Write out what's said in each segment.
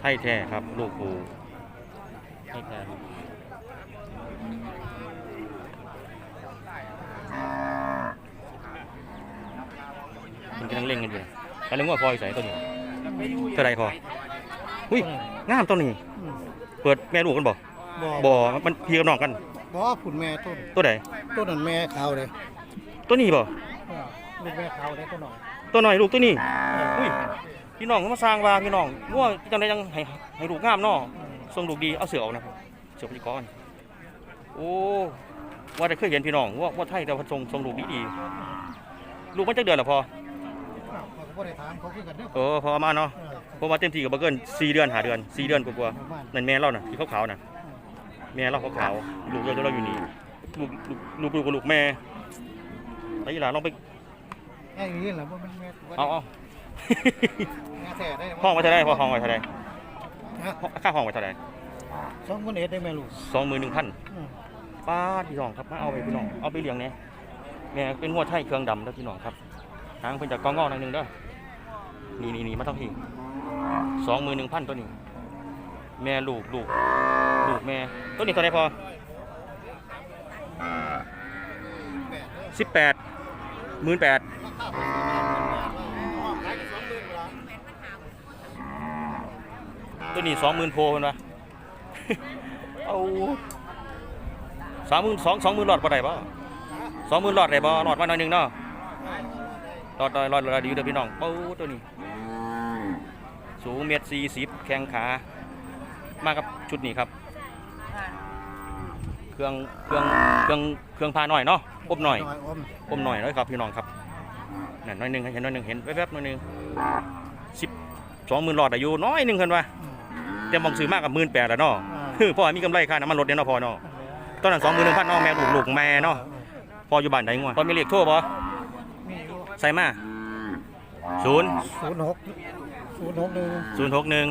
ไทยแท้ครับ ลูกปูไทยแท้ครับมันกำลังเล่นกันอยู่กำลังว่าพอใส่ตัวนี้เท่าไรพออุ้ยงามตัวนี้ เปิดแม่ลูกกันบ่บ่บ่มันพี่กับน้องกันบ่ผุนแม่ต้นตัวไหนต้นนั้นแม่ขาวเลยตัวนี้บ่ลูกแม่ขาวเลยต้นหน่อยตัวหน่อยลูกตัวนี้อุ้ย พี่น้องก็มาสร้างว่าพี่น้องง่วจังไดจังให้ให้ลูกงามเนาะทรงลูกดีเอาเสือออกนะครับเสือพจิกรโอ้ว่าได้เคยเห็นพี่น้องว่าว่าไทยแต่ว่าทรงทรงลูกดีดีลูกมันจักเดือนละพออ้าวเขาก็บ่ได้ถามเขาคือกันเด้อเออพอเอามาเนาะเออพอมาเต็มที่กับเกิน4เดือนหาเดือน4เดือนกว่าประมาณๆนั่นแม่เราน่ะที่ขาวๆน่ะแม่เราขาวๆลูกเราเราอยู่นี่ลูกลูกลูกลูกกับลูกแม่ไอ้หลานลองไปแง่อย่างนี้แหละว่ามันแม่เอาเอา แม่แท้ได้ห้องไว้เท่าไรพอห้องไว้เท่าไรฮะค่าห้องไว้เท่าไรสองคนเอ็ดได้แม่ลูกสองหมื่นหนึ่งพันอืมป้าดพี่น้องครับมาเอาไปพี่น้องเอาไปเลี้ยงเนี่ยแม่เป็นงวดไทยเครื่องดำแล้วพี่น้องครับหางเพิ่นจากกองงอหน่อยหนึงเด้อนี่นี่นี่มาต้องพี่สองหมื่นหนึ่งพันตัวนี้ แม่ลูกลูกลูกแม่ตัวนี้เท่าไหรพอสิบแปดหมื่นแปด ตัวนี้สองหมื่นโพเพิ่นวะเอาสามหมื่นสองสองหมื่นหลอดบ่ได้บ่สองหมื่นหลอดได้บ่หลอดมาหน่อยหนึงเนาะหลอดหน่อยหลอดหลอดดีอยู่เด้อพี่น้องปูตัวนี้ สูงเมตรสี่สิบแข้งขา มากับชุดนี้ครับ เครื่องเครื่องเครื่องเครื่องพาหน่อยเนาะอบหน่อยอมอมหน่อยเลยครับพี่น้องครับนั่นน้อยหนึงเห็นน้อยหนึงเห็นแวบๆน้อยหนึงสิบสองหมื่นหลอดอายุน้อยหนึงเพิ่นว่าอืม แต่มองซื้อมากกับหมื่นแปดแล้วเนาะอ่าคือพ่อมีกำไรค่าน้ำมันรถเนี่ยเนาะพ่อเนาะตอนนั้นสองหมื่นหนึ่งพันเนาะแม่ลูกลูกแม่เนาะพ่ออยู่บ้านใดงัวพ่อมีเลขโทรบ่มีอยู่ใส่มาศูนย์ศูนย์หกศูนย์หกหนึ่งศูนย์หกหนึ่ง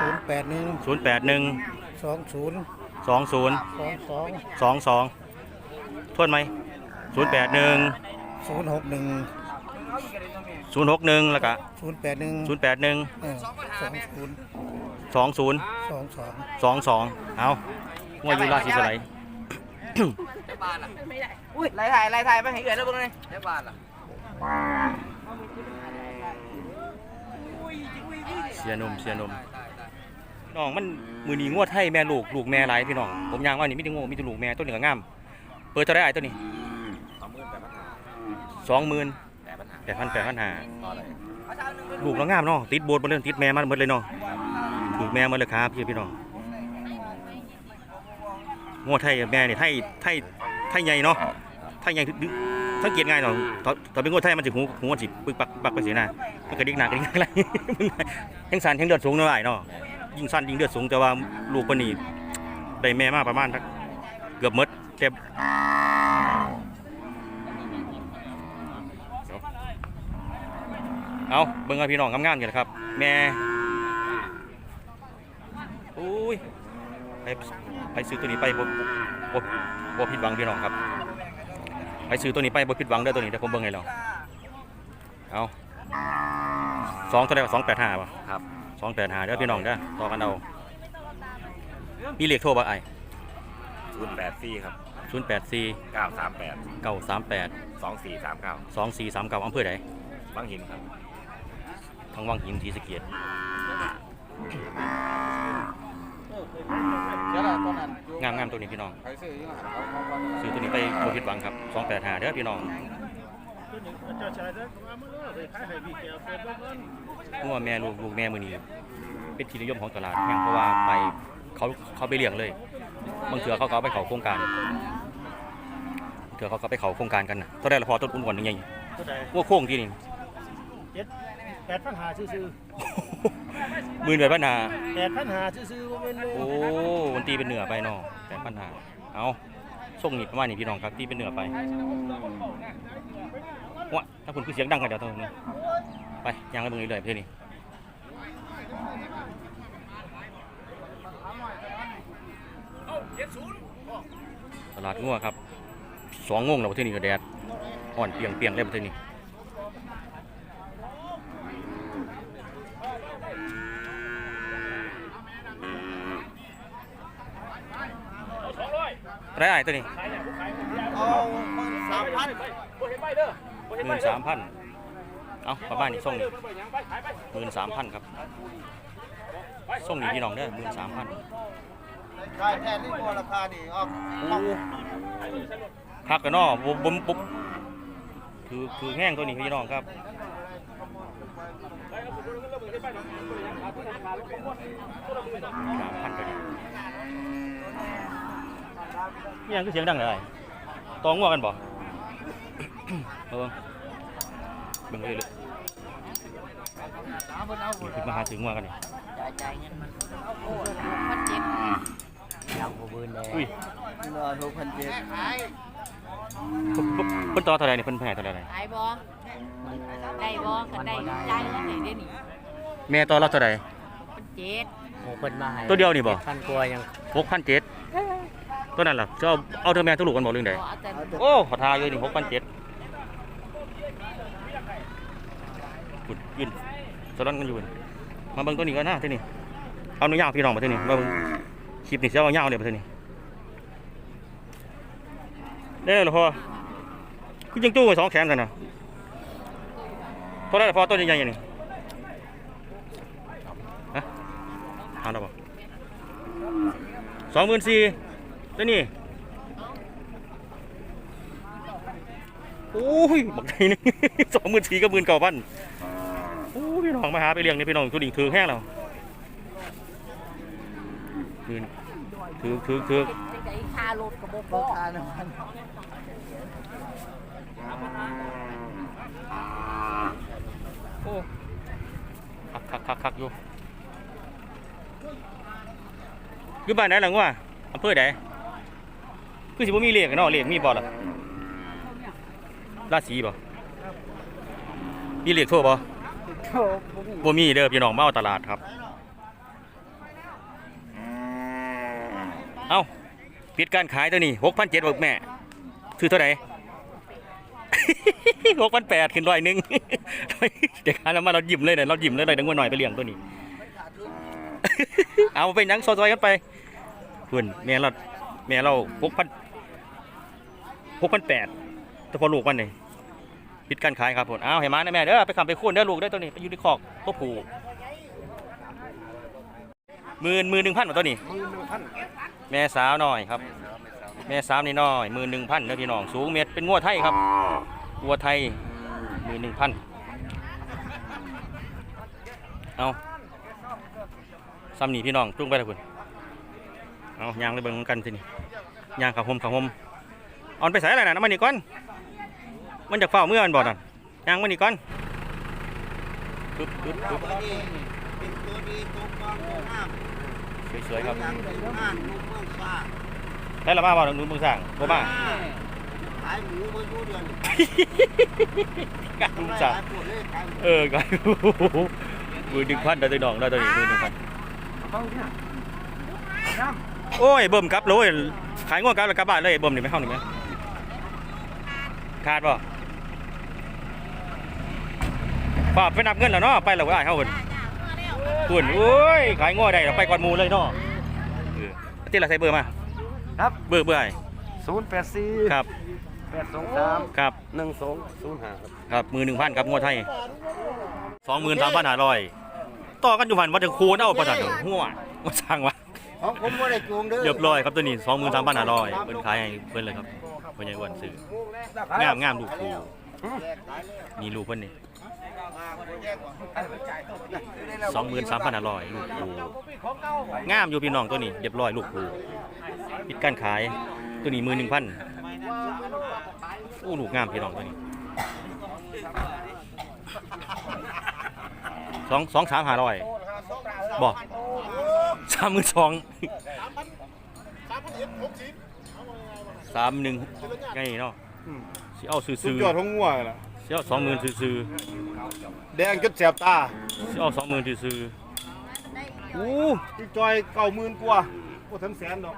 ศูนย์แปดหนึ่งศูนย์แปดหนึ่งสองศูนย์สองศูนย์สองสองสองสองทวนไหมศูนย์แปดหนึ่งศูนย์หกหนึ่งศูนย์หกหนึ่งแล้วก็ศูนย์แปดหนึ่งศูนย์แปดหนึ่งเออสองศูนย์ สองศูนย์สองสองสองสองเอางวดอยู่ราศีสไลด์อุ้ยไล่ถ่ายไล่ถ่ายไปให้เอื่อยแล้วบ้างเลยได้บาทล่ะเสียนมเสียนม พี่น้องมันมือนี้งวดให้แม่ลูกลูกแม่หลายพี่น้องผมยางว่านี่มีแต่งวมีแต่ลูกแม่ตัวหนึ่งก็งามเปิดเท่าไหรไอ้ตัวนี้สองหมื่นแปดพันห้าสองหมื่นแปดพันแปดพันห้าต่อเลยลูกเรางามเนาะติดโบสถ์มาเลยติดแม่มันหมดเลยเนาะูกแม่มดเลยครับพี่พี่น้องงวไทยแม่เนี่ยไทยไทยไทยใหญ่เนาะไทยใหญ่ดึสังเกตง่ายเนาะถ้าถ้าเป็นงวไทยมันจะหูหูมันสิปึกปักปักไปเสียหน้ามันกระดิกหน้ากระดิกอะไรยังสั่นยังเลือดสูงเท่าไหร่เนาะยิ่งสั่นยิ่งเลือดสูงแต่ว่าลูกคนนี้ได้แม่มากประมาณเกือบมดแต่เอาเบิ่งเอาพี่น้องงามๆกันนะครับ แม่อุ้ย ไปไปซื้อตัวนี้ไปบ่บ่บ่ผิดหวังพี่น้องครับไปซื้อตัวนี้ไปบ่ผิดหวังเด้อตัวนี้เดี๋ยวผมเบิ่งให้แล้วเอาสองเท่าไหร่สองแปดห้าป่ะครับสองแปดห้าเด้อพี่น้องเด้อต่อกันเอามีเลขโทรบ่ไอ้ศูนย์แปดสี่ครับศูนย์แปดสี่เก้าสามแปดเก้าสามแปดสองสี่สามเก้าสองสี่สามเก้าอำเภอใดบางหินครับทางวังหินศรีสะเกียด เดี๋ยวล่ะตอนนั้นอยู่งามงามๆตัวนี้พี่น้องไปซื้ออยู่หันเขาเขาเขาซื้อตัวนี้ไปบ่ผิดหวังครับสองแปดห้าเด้อพี่น้องงัวแม่ลูกลูกแม่มือนี้เป็นที่นิยมของตลาดแห่งเพราะว่าไปเขาเขาไปเลี้ยงเลยบางเถื่อเขาก็เอาไปเขาโครงการเถื่อเขาก็ไปเขาโครงการกันนะตัวได้ละพอต้นอุ่นก่อนยังไงตัวใดว่าโค้งที่นี่ เจ็ด แปดพันหาซื่อหมื่นแปดพันหาๆแปดพันหาซื่อๆว่าเป็นโลโอ้มันตีเป็นเหนือไปเนาะแปดพันหาเอาส่งนี่ประมาณนี้พี่น้องครับตีเป็นเหนือไปวะถ้าคุณคือเสียงดังกันเดี๋ยวตรงนี้ไปยังไงเบิ่งเรื่อยๆเพื่อนนี่ตลาดงัวครับสองโมงแล้วประเทศนี้ก็แดดอ่อนเปียงเปียงๆเลยประเทศนี้ ไรไอ้ตัวนี้เอาสามพันหมื่นสามพันเอาประมาณนี้ส่งนี่หมื่นสามพันครับส่งนี่พี่น้องเด้อหมื่นสามพันขายแทนนี่พอราคานี่ออกคักกันเนาะบ่บ่มปุ๊บคือคือแห้งตัวนี้พี่น้องครับสามพันก็ดี นี่ยังเสียงดังเลยตองงัวกันบ่เออเบิ่งเลยเลยคือมาหาถึงงัวกันนี่พันเจ็ดอุ้ยเงินหกพันเจ็ดเพิ่นเพิ่นเพิ่นต่อเท่าไหร่นี่เพิ่นแพ้เท่าไหร่ขายบ่ได้บ่กันได้จ่ายเงินไหนได้นี่แม่ต่อเราเท่าไหร่พันเจ็ดโอ้เพิ่นมาให้ตัวเดียวนี่บ่พันกว่ายังหกพันเจ็ด ตัวนั้นล่ะจะเอาเอาเธอแม่ตัวลูกกันบอกเรื่องใดบ่เอาแต่โอ้ขอทาอยู่นี่หกพันเจ็ดปุดยืนสลันกันอยู่นี่มาเบิ่งตัวนี้กันนะที่นี่เอาหนูยาวพี่น้องมาที่นี่มาเบิ่งคลิปนี่เสียเอายาวเลยมาที่นี่ได้เลยเหรอพ่อคือยังตู้ไว้สองแขนกันนะพอได้แล้วพอตัวใหญ่ๆอย่างนี้ฮะเอาแล้วบ่สองหมื่นสี่ ตัวนี้โอ้ยบักไงนี่สองหมื่นสี่กับหมื่นเก้าพันโอ้พี่น้องมาหาไปเลี้ยงนี่พี่น้องทุดิ่งถือแห้งแล้วถือถือถือถือค่ารถก็บ่พอค่าน้ำมันโอ้คักคักคักคักอยู่อยู่บ้านไหนหลังวะอำเภอไหน คือสิบ่มีเลี้ยงกันเนาะเลี้ยงมีบ่ล่ะราศีบ่มีเลี้ยงทั่วบ่บ่มีเด้อพี่น้องมาเอาตลาดครับ เอ้าปิดการขายตัวนี้หกพันเจ็ดบอกแม่ซื้อเท่าไหร่หกพันแปดขึ้นร้อยหนึ่งเด็กค้าแล้วมาเรายิ้มเลยเนี่ยเรายิ้มเลยเลยดังว่าหน่อยไปเลี้ยงตัวนี้ เอาไปหนังซอยๆกันไปเพื่อนแม่เราแม่เราหกพัน หกพันแปดตัวพอลูกมันนี่ปิดการขายครับผมเอาเห็นมานะแม่เด้อไปขับไปคูนเด้อลูกเด้อตัวนี้ไปอยู่ในคอกตัวผูหมื่นหมื่นหนึ่งพันตัวนี้มือหนึ่งพันแม่สาวหน่อยครับ แม่สาวนี่น้อยหมื่นหนึ่งพันเด้อพี่น้องสูงเมตรเป็นงัวไทยครับงัวไทยหมื่นหนึ่งพันเอาซ้ำนี่พี่น้องจุ้งไปเลยคุณเอายางเลยเบิ่งกันสินี่ยางขับหมขับหม อามันไปใส่อะไรนะน้ำมันนี่ก่อน มันจากเฝ้าเมื่อมันบอดอะยางมันนี่ก่อนปึ๊บปึ๊บปึ๊บสวยๆครับยังเป็นงานลูกเมืองฟ้าได้ละมาบ่หนุ่มมึงสร้างบ่มาขายหมูมาดูเดือนกลุงสร้างขาเออก็มือหนึ่งพันได้ตัวดองได้ตัวนี้มือหนึ่งพันโอ้ยเบิ่มกลับเลยขายง่วงกับแล้วกลับบ้านเลยเบิ่มนี่ไม่เข้าหนึ่งไหม ขาดป่ะฝากไปนับเงินแล้วเนาะไปแล้วก็ได้เข้าคนคุนโอ้ยขายง่วได้เราไปก่อนหมูเลยเนาะเออที่เราใส่เบอร์มาครับ เบอร์เบอร์ไอ้ศูนย์แปดสี่ครับแปดสองสามครับหนึ่งสองศูนย์ห้าครับครับมือหนึ่งพันครับงวดไทยสองหมื่นสามพันห้าร้อยต่อกันอยู่พันว่าจะคูณเอาประจันหัวมาสั่งวะของผมไม่ได้จูงเด้อเรียบร้อยครับตัวนี้สองหมื่นสามพันห้าร้อยเพิ่นขายให้เพิ่นเลยครับ เพิ่นยังอ้วนซื้องามงามลูกคูนี่ลูกเพิ่นนี่สองหมื่นสามพันห้าร้อยลูกคูงามอยู่พี่น้องตัวนี้เรียบร้อยลูกคูปิดการขายตัวนี้มือหนึ่งพันโอ้ลูกงามพี่น้องตัวนี้สองสองสามห้าร้อยบอกสามหมื่นสองสามห นึ่งไงเนาะสิเอาซื้อสุดๆยอดของงัวล่ะสิเอาสองหมื่นซื้อแดงจนแสบตาๆสิเอาสองหมื่นซื้อโอ้ที่จอยเก้าหมื่นกว่าโอ้ถึงแสนดอก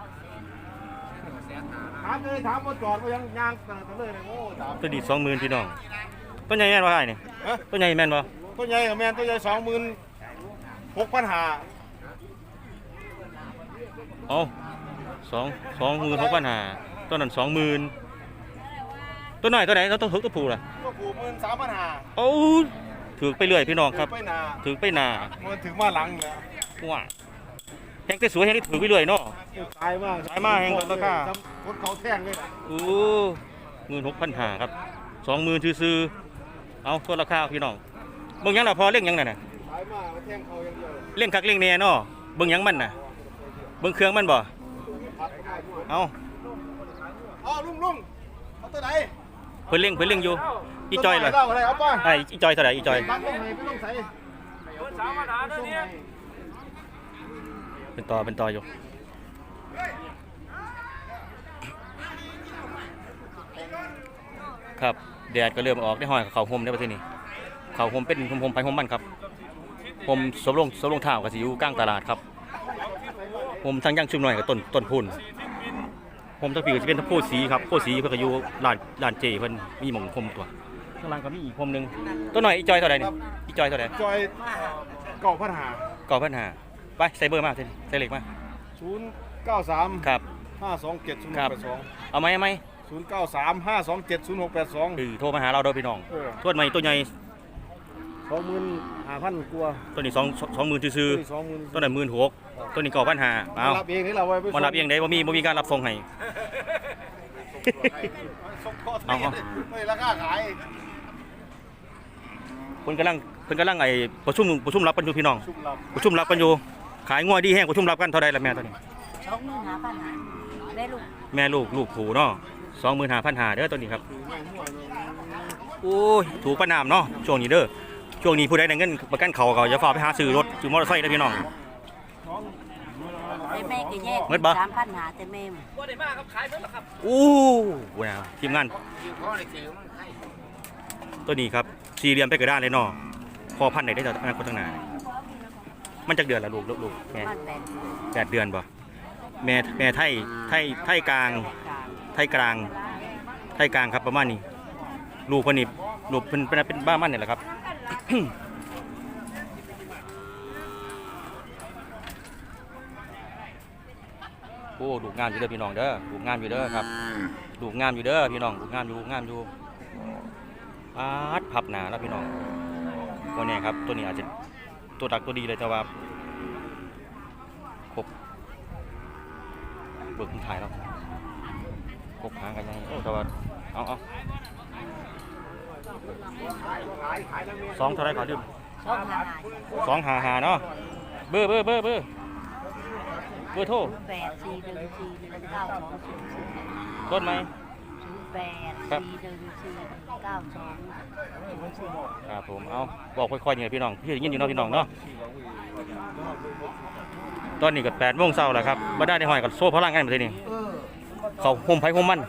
ถามเลยถามว่าจอดว่ายังยางขนาดนั้นเลยเนี่ยโอ้ถามๆตัวนี้สองหมื่นพี่น้องตัวใหญ่แม่นบ่ไอ้นี่ฮะตัวใหญ่แม่นบ่ตัวใหญ่กับแมนตัวใหญ่สองหมื่นหกพันหาเอาสองสองหมื่นหกพันห้า ตัวนั้นสองหมื่นตัวน้อยตัวไหนเราต้องถึกตัวผูล่ะก็ผูหมื่นสามพันห้าโอ้ถือไปเรื่อยพี่น้องครับไปนาถือไปหนามันถึงมาหลังเนี่ยว่าแหงแต่สวยแหงที่ถือไปเรื่อยเนาะตายมากตายมากแห่งราคาจำคนเขาแท่งเลยนะโอ้หมื่นหกพันห้าครับสองหมื่นซื้อๆเอาตัวราคาพี่น้องเบิ่งหยังล่ะพอเล่งหยังน่ะน่ะตายมากแท่งเขาอย่างเดียวเลยเล่งคักเล่งแน่เนาะเบิ่งหยังมันน่ะเบิ่งเครื่องมันบ่เอา อ๋อลุงลุงเอาตัวไหนเพิ่นเล่งเพิ่นเล่งอยู่อีจอยล่ะเาอะไรเอาป่ะไอ้อีจอยเท่าไหร่อีจอยบักลงไหนไม่ต้องใส่เป็นต่อเป็นต่ออยู่ครับแดดก็เริ่มออกได้ห้อยกับเขาห่มได้ประเทศนี้เขาห่มเป็นห่มๆไปห่มมันครับห่มสวมลงสวมลงเท้าก็สิอยู่กลางตลาดครับห่มทั้งย่างชุมหน่อยกับต้นต้นพุ่น ห่มทั้งปีก็จะเป็นทั้งโพธิ์สีครับโพธิ์สีเพิ่นก็อยู่ร้านร้านเจเพิ่นมีหม่องห่มตัวข้างล่างก็มีอีกห่มหนึงตัวหน่อยอีจอยเท่าไหร่นี่อีจอยเท่าไหร่จอยเก่าพันหาก่อปัญหาไปใส่เบอร์มาใส่ใส่เหล็กมาศูนย์เก้าสามครับ ห้าสองเจ็ดศูนย์หครักบแปดสองเอาไหมเอาไหมศูนย์เก้าสามห้าสองเจ็ดศูนย์หกแปดสองเออโทรมาหาเราเด้อพี่น้องเออทวดใหม่ตัวใหญ่สองหมื่นห้าพันกว่าตัวนี้สองสองหมื่นซื้อตัวนี้สองหมื่นๆตัวนั้นหมื่นหก ตัวนี้ก่อปัญหาเอามารับเองนี่เราไว้ไปมารับเองได้บ่มีบ่มีการรับส่งให้ส่งทอดเอาเอาไม่ราคาขายเพิ่นกำลังเพิ่นกำลังไอ้ประชุมประชุมรับกันอยู่พี่น้องชุ่มลับประชุมรับกันอยู่ขายงัวดีแห้งประชุมรับกันเท่าใดล่ะแม่ตัวนี้สองหมื่นห้าพันหาได้ลูกแม่ลูกลูกผูเนาะสองหมื่นห้าพันหาเด้อตัวนี้ครับโอ้ยถูกประนามเนาะช่วงนี้เด้อช่วงนี้ผู้ใดได้เงินประกันเขาก็อย่าฝากไปหาซื้อรถซื้อมอเตอร์ไซค์เด้อพี่น้อง แต่แม่ก็แยกเงินบ่ สามพันหาแต่แม่อู้ว้าวทีมงาน ตัวนี้ครับสี่เหลี่ยมไปกระด้านเลยเนาะพอพันไหนได้จากอนาคตข้างหน้ามันจากเดือนละลูกลูกลูกแม่มันแปดแปดเดือนป่ะแม่แม่ไทยไทยไทยกลางไทยกลาง ไทยกลางครับประมาณนี้ ลูกคนนี้ลูกเป็นเป็นเป็นบ้ามันเนี่ยแหละครับ โอ้ลูกงามอยู่เด้อพี่น้องเด้อลูกงามอยู่เด้อครับลูกงามอยู่เด้อพี่น้องลูกงามอยู่งามอยู่อาดพับหนาแล้วพี่น้องตัวนี้ครับตัวนี้อาจจะตัวดักตัวดีเลยแต่ว่าครบเบิกคุณถ่ายแล้วครบหางกันยังโอ้แต่ว่าเอาเอาสองเท่าไรขอดื่มสองหาหาสองหาหาเนาะเบอร์เบอร์เบอร์เบอร์ เบอร์โทรแปดสี่หนึ่งสี่หนึ่งเก้าสองศูนย์ศูนย์ต้นไหมศูนย์แปดสี่หนึ่งสี่หนึ่งเก้าสองครับผมเอาบอกค่อยๆเนี่ยพี่น้องพี่ยินอยู่เนาะพี่น้องเนาะตอนนี้ก็แปดโมงเช้าแล้วครับมาได้ในหอยกับโซ่พลังกันมาทีนี้เขาโฮมไผ่โฮมมัน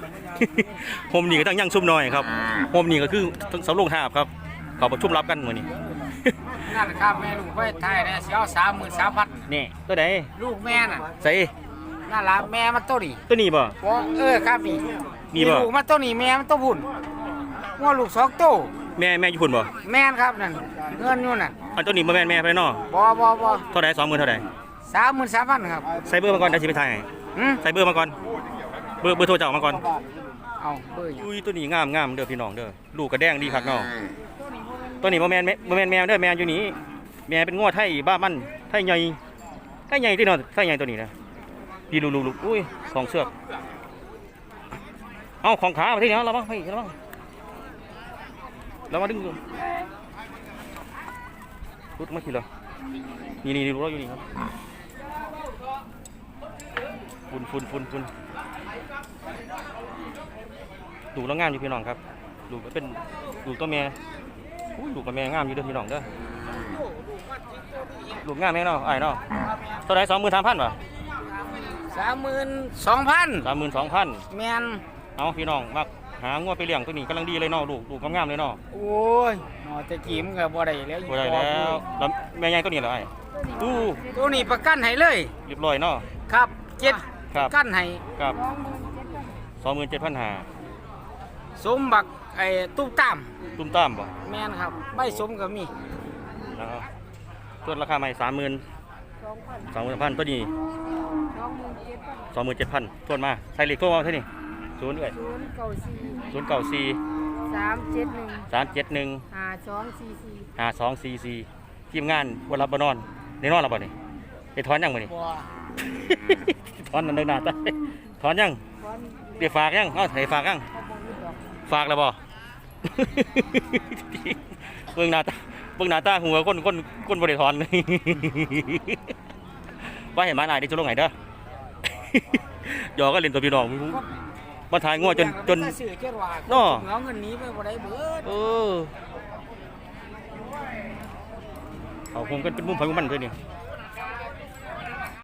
โฮมนี่ก็ตั้งยั่งซุ่มหน่อยครับโฮมนี่ก็คือทั้งสำโรงทาบครับเขาประชุมรับกันมื้อนี้ นั่นครับแม่ลูกไว้ไทยเนี่ยเสียสามหมื่นสามพันนี่ตัวใดลูกแม่น่ะใส่นั่นละแม่มันตัวนี้ตัวนี้บ่บ่เออครับนี่มีบ่ลูกมันตัวนี้แม่มันตัวพุ่นว่าลูกสองตัวแม่แม่อยู่พุ่นบ่แม่นครับนั่นเงินอยู่นั่นอันตัวนี้บ่แม่นแม่ไปนาะบ่บ่บ่เท่าใด20,000เท่าใดสามหมื่นสามพันครับใส่เบอร์มาก่อนเดี๋ยวสิไปถ่ายอืมใส่เบอร์มาก่อนเบอร์เบอร์โทรเจ้ามาก่อนเอาเบอร์ยังอุ้ยตัวนี้งามงามเด้อพี่น้องเด้อลูกกระแดงดีคักเนาะ ตัวนี้บ่แมนแม่บ่แมนแมวเด้อแมวอยู่นี่แม่เป็นงัวไทยบ้ามันไทยใหญ่ไทยใหญ่ที่นาะไทยใหญ่ตัวนี้นะพี่ลูลูอุ้ยของเสือกเอาของขามาที่นี่เอาระวังให้ระวังเระวังดึงรุดมาทีละนี่นี่รู้แล้วอยู่นี่ครับฝุ่นฝุ่นฝุ่นฝุ่นดูแล้วงามอยู่พี่น้องครับดูเป็นดูตัวแม่ อุ้ยดูกับแม่งามอยู่เด้อพี่น้องเด้อลูกงามแม่เนาะไอ้ายเนาะเท่าไหรสองหมื่นสามพันป่ะสามหมื่นสองพันสามหมื่นสองพันแม่นเอาพี่น้องมักหางัวไปเลี้ยงตัวนี้กำลังดีเลยเนาะลูกลูกงามๆเลยเนาะโอ้ยหนอจะกิมกับบ่ได้แล้วบ่ได้แล้วแล้วแม่ใหญ่ตัวนี้เหรอไอ้อู้ตัวนี้ประกันให้เลย เรียบร้อยเนาะ ครับเจ็ดครับกันให้ครับสองหมื่นเจ็ดพันหาสมบัก ไอ้ตุ้มตามตุ้มตามบ่แม่นครับ ใบสมก็มีแล้วก็ตัวราคาใหม่สามหมื่นสองหมื่นพันตัวนี้สองหมื่นเจ็ดพันสองหมื่นเจ็ดพันทวนมาใส่เหล็กตัวมาเท่านี้ศูนย์เอ้ยศูนย์เก้าสี่ศูนย์เก้าสี่สามเจ็ดหนึ่งสามเจ็ดหนึ่งห้าสองสี่สี่ห้าสองสี่สี่ทีมงานวันรับบนอนได้นอนหรือเปล่านี่ได้ถอนยังบ่นี่บัวถอนนั่นเดินหน้าตาถอนยังก้อนเดี๋ยวฝากยังเอ้าให้ฝากยังเขาบอกมีดอกฝากแล้วบ่ เบิ่งหน้าตาเบิ่งหน้าตาหัวคนคนคนบ่ได้ถอนว่าเห็นมาหน่ายได้จุลงไหนเด้อหยอกก็เล่นตัวพี่น้องมาถ่ายงัวจนจนถ้าซื้อเจ็ดว่าน้อเอาเงินนี้ไปบ่ได้เบิดเออเขาคงกันเป็นมุมไฟมุมมันด้วยนี่